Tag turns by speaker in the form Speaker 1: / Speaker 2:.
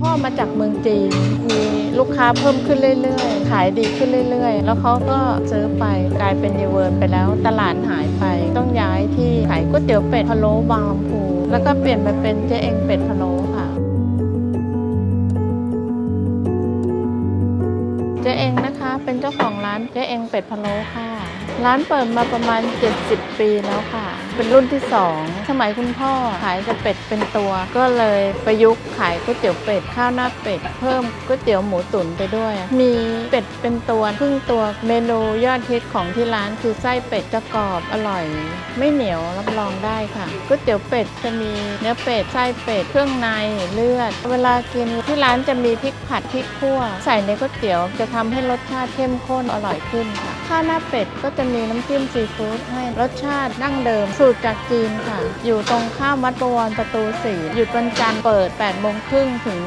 Speaker 1: พ่อมาจากเมืองจีน มีลูกค้าเพิ่มขึ้นเรื่อยๆ ขายดีขึ้นเรื่อยๆ แล้วเขาก็ซื้อไปกลายเป็นเยเวิร์นไปแล้วตลาดหายไป ต้องย้ายที่ขายก๋วยเตี๋ยวเป็ดพะโล้บางลำพูแล้วก็เปลี่ยนมาเป็นเจ๊เองเป็ดพะโล้ค่ะเจ๊เองนะคะเป็นเจ้าของร้านเจ๊เองเป็ดพะโล้ค่ะ ร้านเปิดมาประมาณ 70 ปีแล้วค่ะ เป็นรุ่นที่ 2 สมัยคุณพ่อขายแต่เป็ดเป็นตัว ก็เลยประยุกต์ขายก๋วยเตี๋ยวเป็ดข้าวหน้าเป็ด เพิ่มก๋วยเตี๋ยวหมูตุ๋นไปด้วย มีเป็ดเป็นตัวครึ่งตัว เมนูยอดฮิตของที่ร้านคือไส้เป็ดจะกรอบอร่อย ไม่เหนียวรับรองได้ค่ะก๋วยเตี๋ยวเป็ดจะมีเนื้อเป็ดไส้เป็ดเครื่องในเลือด เวลากินที่ร้านจะมีพริกผัดพริกคั่ว ใส่ในก๋วยเตี๋ยวจะทำให้รสชาติเข้มข้นอร่อยขึ้นค่ะ ข้าวหน้าเป็ดก็จะมีน้ำจิ้มซีฟู้ดให้รสชาติดั้งเดิมสูตรจากจีนค่ะ อยู่ตรงข้ามวัดประวรประตูสีหยุดวันจันทร์เปิด8โมงครึ่งถึง